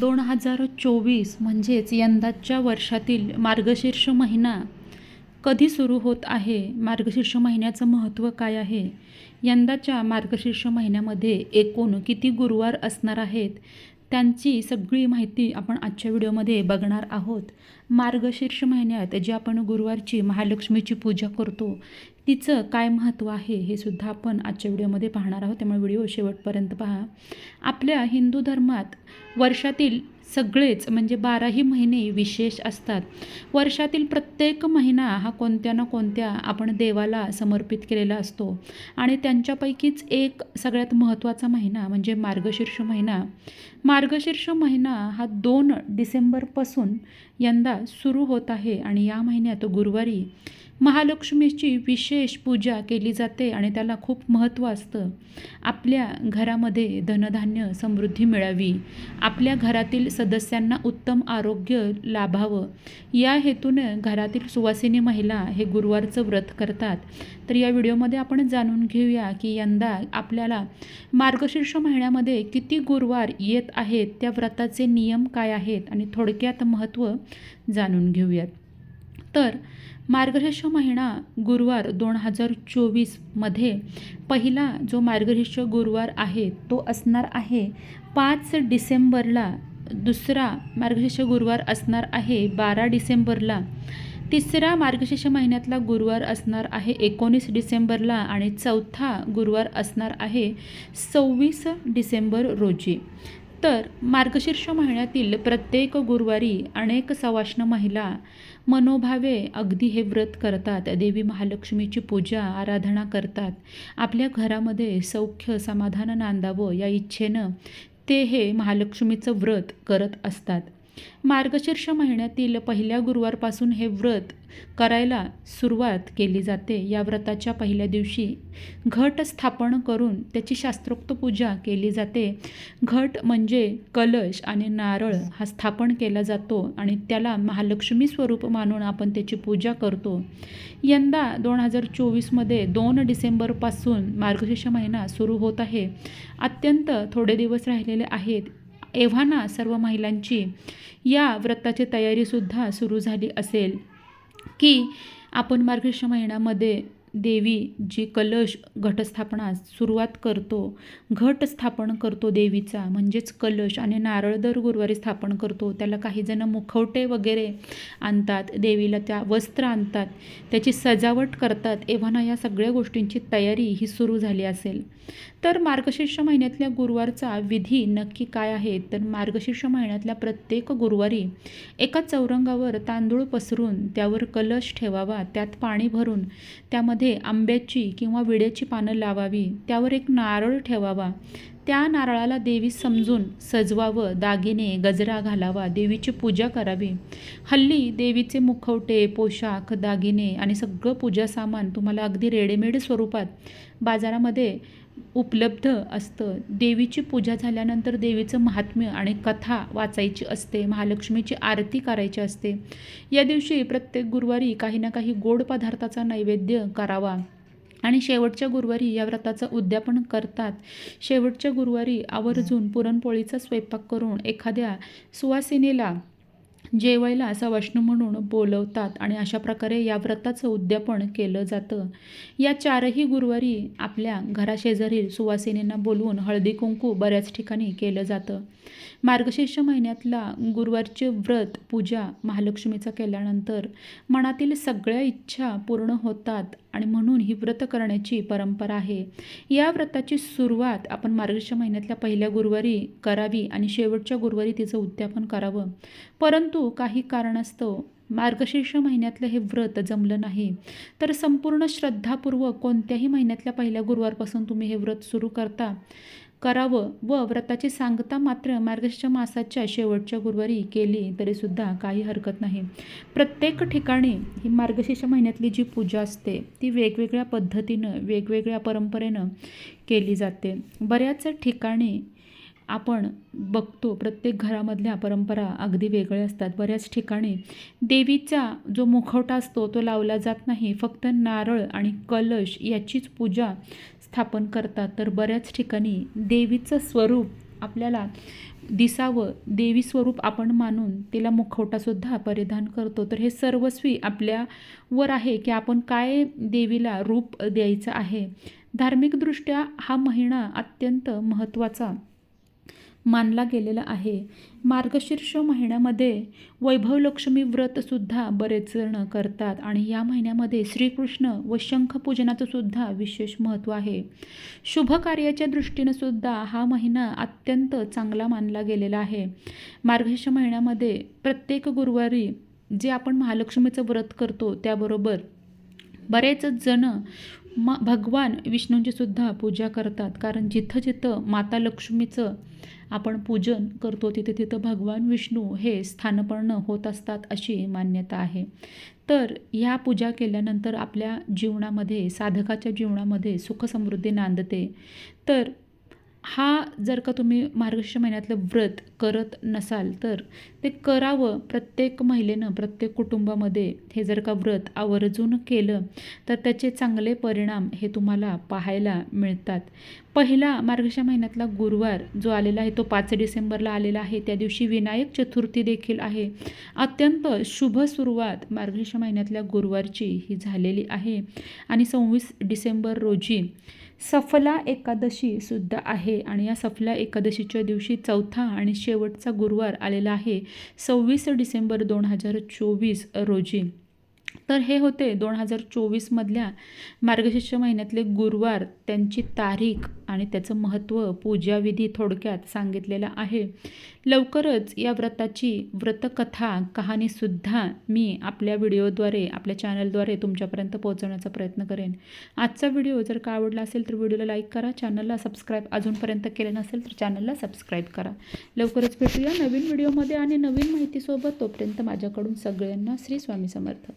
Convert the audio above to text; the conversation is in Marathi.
दोन हजार चोवीस म्हणजेच यंदाच्या वर्षातील मार्गशीर्ष महिना कधी सुरू होत आहे? मार्गशीर्ष महिन्याचं महत्त्व काय आहे? यंदाच्या मार्गशीर्ष महिन्यामध्ये एकूण किती गुरुवार असणार आहेत? त्यांची सगळी माहिती आपण आजच्या व्हिडिओमध्ये बघणार आहोत. मार्गशीर्ष महिन्यात जे आपण गुरुवारची महालक्ष्मीची पूजा करतो तिचं काय महत्त्व आहे हे सुद्धा आपण आजच्या व्हिडिओमध्ये पाहणार आहोत. त्यामुळे व्हिडिओ शेवटपर्यंत पहा. आपल्या हिंदू धर्मात वर्षातील सगळेच म्हणजे बाराही महिने विशेष असतात. वर्षातील प्रत्येक महिना हा कोणत्या ना कोणत्या आपण देवाला समर्पित केलेला असतो. आणि त्यांच्यापैकीच एक सगळ्यात महत्त्वाचा महिना म्हणजे मार्गशीर्ष महिना. मार्गशीर्ष महिना हा दोन डिसेंबरपासून यंदा सुरू होत आहे आणि या महिन्यात गुरुवारी महालक्ष्मीची विशेष पूजा केली जाते आणि त्याला खूप महत्त्व असतं. आपल्या घरामध्ये धनधान्य समृद्धी मिळावी. आपल्या घरातील सदस्यांना उत्तम आरोग्य लाभावं. या हेतूनं घरातील सुवासिनी महिला हे गुरुवारचं व्रत करतात. तर या व्हिडिओमध्ये आपण जाणून घेऊया की यंदा आपल्याला मार्गशीर्ष महिन्यामध्ये किती गुरुवार येत आहेत त्या व्रताचे नियम काय आहेत आणि थोडक्यात महत्त्व जाणून घेऊयात. तर मार्गशीर्ष महिना गुरुवार दोन हजार चोवीसमध्ये पहिला जो मार्गशीर्ष गुरुवार आहे तो असणार आहे पाच डिसेंबरला. दुसरा मार्गशीर्ष गुरुवार असणार आहे बारा डिसेंबरला. तिसरा मार्गशीर्ष महिन्यातला गुरुवार असणार आहे एकोणीस डिसेंबरला आणि चौथा गुरुवार असणार आहे सव्वीस डिसेंबर रोजी. तर मार्गशीर्ष महिन्यातील प्रत्येक गुरुवारी अनेक सवाष्ण महिला मनोभावे अगदी हे व्रत करतात. देवी महालक्ष्मीची पूजा आराधना करतात. आपल्या घरामध्ये सौख्य समाधान नांदावं या इच्छेनं ते हे महालक्ष्मीचं व्रत करत असतात. मार्गशीर्ष महिन्यातील पहिल्या गुरुवारपासून हे व्रत करायला सुरुवात केली जाते. या व्रताच्या पहिल्या दिवशी घट स्थापन करून त्याची शास्त्रोक्त पूजा केली जाते. घट म्हणजे कलश आणि नारळ हा स्थापन केला जातो आणि त्याला महालक्ष्मी स्वरूप मानून आपण त्याची पूजा करतो. यंदा दोन हजार चोवीसमध्ये दोन डिसेंबरपासून मार्गशीर्ष महिना सुरू होत आहे. अत्यंत थोडे दिवस राहिलेले आहेत. एव्हाना सर्व महिलांची या व्रताची तयारीसुद्धा सुरू झाली असेल की आपण मार्गशीर्ष महिन्यामध्ये देवी जी कलश घटस्थापनास सुरुवात करतो घट स्थापन करतो देवीचा म्हणजेच कलश आणि नारळ दर गुरुवारी स्थापन करतो. त्याला काही जण मुखवटे वगैरे आणतात देवीला त्या वस्त्र आणतात त्याची सजावट करतात. एव्हाना या सगळ्या गोष्टींची तयारी ही सुरू झाली असेल. तर मार्गशीर्ष महिन्यातल्या गुरुवारचा विधी नक्की काय आहे? तर मार्गशीर्ष महिन्यातल्या प्रत्येक गुरुवारी एका चौरंगावर तांदूळ पसरून त्यावर कलश ठेवावा त्यात पाणी भरून त्यामध्ये आंब्याची किंवा विड्याची पानं लावावी त्यावर एक नारळ ठेवावा. त्या नारळाला देवी समजून सजवावं दागिने गजरा घालावा देवीची पूजा करावी. हल्ली देवीचे मुखवटे पोशाख दागिने आणि सगळं पूजा सामान तुम्हाला अगदी रेडीमेड स्वरूपात बाजारामध्ये उपलब्ध असतं. देवीची पूजा झाल्यानंतर देवीचं महात्म्य आणि कथा वाचायची असते महालक्ष्मीची आरती करायची असते. या दिवशी प्रत्येक गुरुवारी काही ना काही गोड पदार्थाचा नैवेद्य करावा आणि शेवटच्या गुरुवारी या व्रताचं उद्यापन करतात. शेवटच्या गुरुवारी आवर्जून पुरणपोळीचा स्वयंपाक करून एखाद्या सुवासिनीला जेवायला असा सवाष्ण म्हणून बोलवतात आणि अशा प्रकारे या व्रताचं उद्यापन केलं जातं. या चारही गुरुवारी आपल्या घराशेजारील सुवासिनींना बोलवून हळदी कुंकू बऱ्याच ठिकाणी केलं जातं. मार्गशीर्ष महिन्यातला गुरुवारचे व्रत पूजा महालक्ष्मीचा केल्यानंतर मनातील सगळ्या इच्छा पूर्ण होतात आणि म्हणून ही व्रत करण्याची परंपरा आहे. या व्रताची सुरुवात आपण मार्गशीर्ष महिन्यातल्या पहिल्या गुरुवारी करावी आणि शेवटच्या गुरुवारी तिचं उद्यापन करावं. परंतु काही कारणास्तव मार्गशीर्ष महिन्यातलं हे व्रत जमलं नाही. तर संपूर्ण श्रद्धापूर्वक कोणत्याही महिन्यातल्या पहिल्या गुरुवारपासून तुम्ही हे व्रत सुरू करता? करावं व व्रताची सांगता मात्र मार्गशीर्ष मासाच्या शेवटच्या गुरुवारी केली तरीसुद्धा काही हरकत नाही. प्रत्येक ठिकाणी ही मार्गशीर्ष महिन्यातली जी पूजा असते ती वेगवेगळ्या पद्धतीनं वेगवेगळ्या परंपरेनं केली जाते. बऱ्याच ठिकाणी आपण बघतो प्रत्येक घरामधल्या परंपरा अगदी वेगळ्या असतात. बऱ्याच ठिकाणी देवीचा जो मुखवटा असतो तो लावला जात नाही. फक्त नारळ आणि कलश याचीच पूजा स्थापन करतात. तर बऱ्याच ठिकाणी देवीचं स्वरूप आपल्याला दिसावं देवी स्वरूप आपण मानून तिला मुखवटासुद्धा परिधान करतो. तर हे सर्वस्वी आपल्यावर आहे की आपण काय देवीला रूप द्यायचं आहे? धार्मिकदृष्ट्या हा महिना अत्यंत महत्त्वाचा मानला गेलेला आहे. मार्गशीर्ष महिन्यामध्ये वैभवलक्ष्मी व्रतसुद्धा बरेच जण करतात आणि या महिन्यामध्ये श्रीकृष्ण व शंखपूजनाचं सुद्धा विशेष महत्त्व आहे. शुभ कार्याच्या दृष्टीनं सुद्धा हा महिना अत्यंत चांगला मानला गेलेला आहे. मार्गशीर्ष महिन्यामध्ये प्रत्येक गुरुवारी जे आपण महालक्ष्मीचं व्रत करतो त्याबरोबर बरेच जण म भगवान विष्णूंची सुद्धा पूजा करतात. कारण जिथं जिथं माता लक्ष्मीचं आपण पूजन करतो तिथे तिथं भगवान विष्णू हे स्थानपन्न होत असतात अशी मान्यता आहे. तर ह्या पूजा केल्यानंतर आपल्या जीवनामध्ये साधकाच्या जीवनामध्ये सुखसमृद्धी नांदते. तर हा जर का तुम्ही मार्गशीर्ष महिन्यातलं व्रत करत नसाल तर ते करावं प्रत्येक महिलेनं प्रत्येक कुटुंबामध्ये. हे जर का व्रत आवर्जून केलं तर त्याचे चांगले परिणाम हे तुम्हाला पाहायला मिळतात. पहिला मार्गशीर्ष महिन्यातला गुरुवार जो आलेला आहे तो पाच डिसेंबरला आलेला आहे. त्या दिवशी विनायक चतुर्थी देखील आहे. अत्यंत शुभ सुरुवात मार्गशीर्ष महिन्यातल्या गुरुवारची ही झालेली आहे. आणि सव्वीस डिसेंबर रोजी सफला एकादशी सुद्धा आहे आणि या सफला एकादशीच्या दिवशी चौथा आणि शेवटचा गुरुवार आलेला आहे सव्वीस डिसेंबर दोन हजार चोवीस रोजी. तर हे होते दोन हजार चोवीसमधल्या मार्गशीर्ष महिन्यातले गुरुवार. त्यांची तारीख आणि त्याचं महत्त्व पूजाविधी थोडक्यात सांगितलेलं आहे. लवकरच या व्रताची व्रतकथा कहाणीसुद्धा मी आपल्या व्हिडिओद्वारे आपल्या चॅनलद्वारे तुमच्यापर्यंत पोहोचवण्याचा प्रयत्न करेन. आजचा व्हिडिओ जर का आवडला असेल तर व्हिडिओला लाईक करा चॅनलला सबस्क्राईब अजूनपर्यंत केलं नसेल तर चॅनलला सबस्क्राईब करा. लवकरच भेटूया नवीन व्हिडिओमध्ये आणि नवीन माहितीसोबत. तोपर्यंत माझ्याकडून सगळ्यांना श्री स्वामी समर्थ.